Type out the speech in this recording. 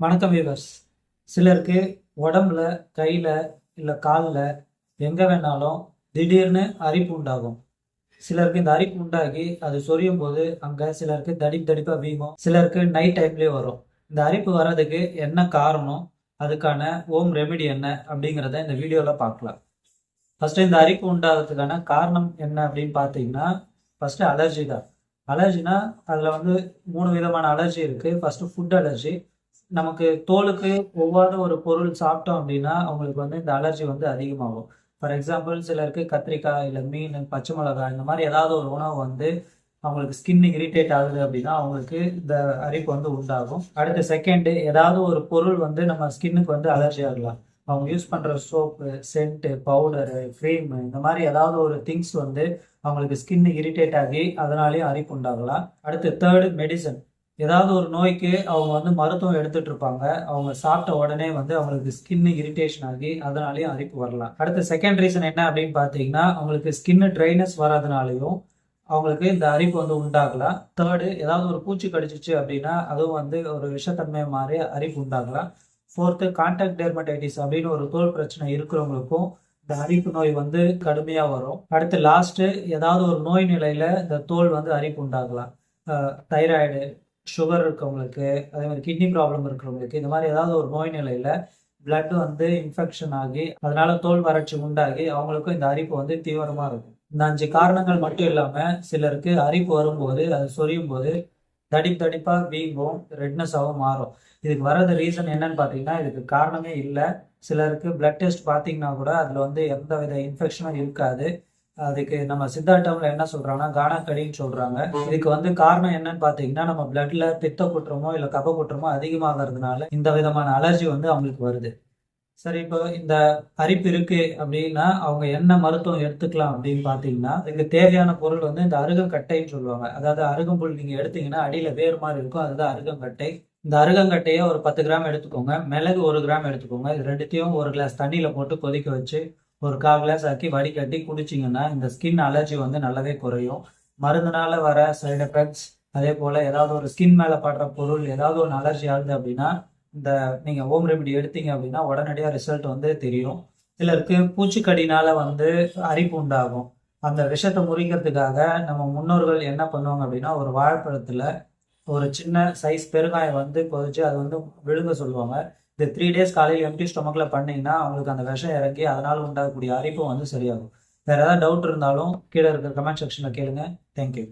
வணக்கம் வீவர்ஸ் சிலருக்கு உடம்புல கையில் இல்லை காலில் எங்கே வேணாலும் திடீர்னு அரிப்பு உண்டாகும். சிலருக்கு இந்த அரிப்பு உண்டாகி அது சொரியும் போது அங்கே சிலருக்கு தடிப்பு தடிப்பாக வீங்கும். சிலருக்கு நைட் டைம்லேயே வரும். இந்த அரிப்பு வர்றதுக்கு என்ன காரணம்? அதுக்கான ஓம் ரெமெடி என்ன? அப்படிங்கிறத இந்த வீடியோவில் பார்க்கலாம். ஃபஸ்ட்டு இந்த அரிப்பு உண்டாகிறதுக்கான காரணம் என்ன அப்படின்னு பார்த்தீங்கன்னா ஃபஸ்ட்டு அலர்ஜி தான். அலர்ஜினா அதில் வந்து மூணு விதமான அலர்ஜி இருக்குது ஃபஸ்ட்டு ஃபுட் அலர்ஜி நமக்கு தோலுக்கு ஒவ்வொரு ஒரு பொருள் சாப்பிட்டோம் அப்படின்னா அவங்களுக்கு வந்து இந்த அலர்ஜி வந்து அதிகமாகும். ஃபார் எக்ஸாம்பிள் சிலருக்கு கத்திரிக்காய் இல்லை மீன் பச்சை மிளகாய் இந்த மாதிரி ஏதாவது ஒரு உணவு வந்து அவங்களுக்கு ஸ்கின் இரிட்டேட் ஆகுது அப்படின்னா அவங்களுக்கு இந்த அரிப்பு வந்து உண்டாகும். அடுத்த செகண்டு ஏதாவது ஒரு பொருள் வந்து நம்ம ஸ்கின்னுக்கு வந்து அலர்ஜி ஆகலாம். அவங்க யூஸ் பண்ணுற சோப்பு சென்ட்டு பவுடரு க்ரீமு இந்த மாதிரி ஏதாவது ஒரு திங்ஸ் வந்து அவங்களுக்கு ஸ்கின் இரிட்டேட் ஆகி அதனாலேயும் அரிப்பு உண்டாகலாம். அடுத்து தேர்டு மெடிசன் ஏதாவது ஒரு நோய்க்கு அவங்க வந்து மருத்துவம் எடுத்துட்டு இருப்பாங்க அவங்க சாப்பிட்ட உடனே வந்து அவங்களுக்கு ஸ்கின் இரிட்டேஷன் ஆகி அதனாலேயும் அரிப்பு வரலாம். அடுத்த செகண்ட் ரீசன் என்ன அப்படின்னு பார்த்தீங்கன்னா அவங்களுக்கு ஸ்கின்னு ட்ரைனஸ் வராதனாலையும் அவங்களுக்கு இந்த அரிப்பு வந்து உண்டாகலாம். தேர்டு ஏதாவது ஒரு பூச்சி கடிச்சிச்சு அப்படின்னா அதுவும் வந்து ஒரு விஷத்தன்மை மாதிரி அரிப்பு உண்டாகலாம். ஃபோர்த்து கான்டாக்ட் டெர்மடைட்டிஸ் அப்படின்னு ஒரு தோல் பிரச்சனை இருக்கிறவங்களுக்கும் இந்த அரிப்பு நோய் வந்து கடுமையாக வரும். அடுத்து லாஸ்ட்டு ஏதாவது ஒரு நோய் நிலையில் இந்த தோல் வந்து அரிப்பு உண்டாகலாம். தைராய்டு சுகர் இருக்கவங்களுக்கு அதே மாதிரி கிட்னி ப்ராப்ளம் இருக்கிறவங்களுக்கு இந்த மாதிரி ஏதாவது ஒரு நோய் நிலையில் பிளட் வந்து இன்ஃபெக்ஷன் ஆகி அதனால தோல் வறட்சி உண்டாகி அவங்களுக்கும் இந்த அரிப்பு வந்து தீவிரமாக இருக்கும். இந்த அஞ்சு காரணங்கள் மட்டும் இல்லாமல் சிலருக்கு அரிப்பு வரும்போது அது சொரியும் போது தடிப்பு தடிப்பாக வீங்கும் ரெட்னஸாகவும் மாறும். இதுக்கு வரது ரீசன் என்னன்னு பார்த்தீங்கன்னா இதுக்கு காரணமே இல்லை. சிலருக்கு பிளட் டெஸ்ட் பார்த்தீங்கன்னா கூட அதில் வந்து எந்த வித இன்ஃபெக்ஷனும் இருக்காது. அதுக்கு நம்ம சித்தா டேர்ம்ல என்ன சொல்றாங்கன்னா கானாக்கடின்னு சொல்றாங்க. இதுக்கு வந்து காரணம் என்னன்னு பாத்தீங்கன்னா நம்ம பிளட்ல பித்த குற்றமோ இல்ல கப குற்றமோ அதிகமாகிறதுனால இந்த விதமான அலர்ஜி வந்து அவங்களுக்கு வருது. சரி இப்போ இந்த அரிப்பு இருக்கு அப்படின்னா அவங்க என்ன மருத்துவம் எடுத்துக்கலாம் அப்படின்னு பார்த்தீங்கன்னா இதுக்கு தேவையான பொருள் வந்து இந்த அருகங்கட்டைன்னு சொல்லுவாங்க. அதாவது அருகம்புல் நீங்க எடுத்தீங்கன்னா அடியில வேறு மாதிரி இருக்கும். அதுதான் அருகங்கட்டை. இந்த அருகங்கட்டையை ஒரு பத்து கிராம் எடுத்துக்கோங்க. மிளகு ஒரு கிராம் எடுத்துக்கோங்க. இது ரெண்டுத்தையும் ஒரு கிளாஸ் தண்ணியில போட்டு கொதிக்க வச்சு ஒரு கால் கிளாஸ் ஆக்கி வடிகட்டி குடிச்சிங்கன்னா இந்த ஸ்கின் அலர்ஜி வந்து நல்லாவே குறையும். மருந்துனால வர சைடு எஃபெக்ட்ஸ் அதே போல் ஏதாவது ஒரு ஸ்கின் மேலே படுற பொருள் ஏதாவது ஒன்று அலர்ஜி ஆகுது அப்படின்னா இந்த நீங்கள் ஹோம் ரெமெடி எடுத்தீங்க அப்படின்னா உடனடியாக ரிசல்ட் வந்து தெரியும். சிலருக்கு பூச்சிக்கடினால் வந்து அரிப்பு உண்டாகும். அந்த விஷத்தை முறிக்கிறதுக்காக நம்ம முன்னோர்கள் என்ன பண்ணுவாங்க அப்படின்னா ஒரு வாழைப்பழத்தில் ஒரு சின்ன சைஸ் பெருங்காயம் வந்து கொதிச்சு அது வந்து விழுங்க சொல்லுவாங்க. இந்த த்ரீ டேஸ் காலையில் எம்டி ஸ்டொமக்கில் பண்ணிங்கன்னா அவங்களுக்கு அந்த விஷம் இறங்கி அதனால் உண்டாகக்கூடிய அரிப்பும் வந்து சரியாகும். வேறு ஏதாவது டவுட் இருந்தாலும் கீழே இருக்கிற கமெண்ட் செக்ஷனில் கேளுங்க. தேங்க்யூ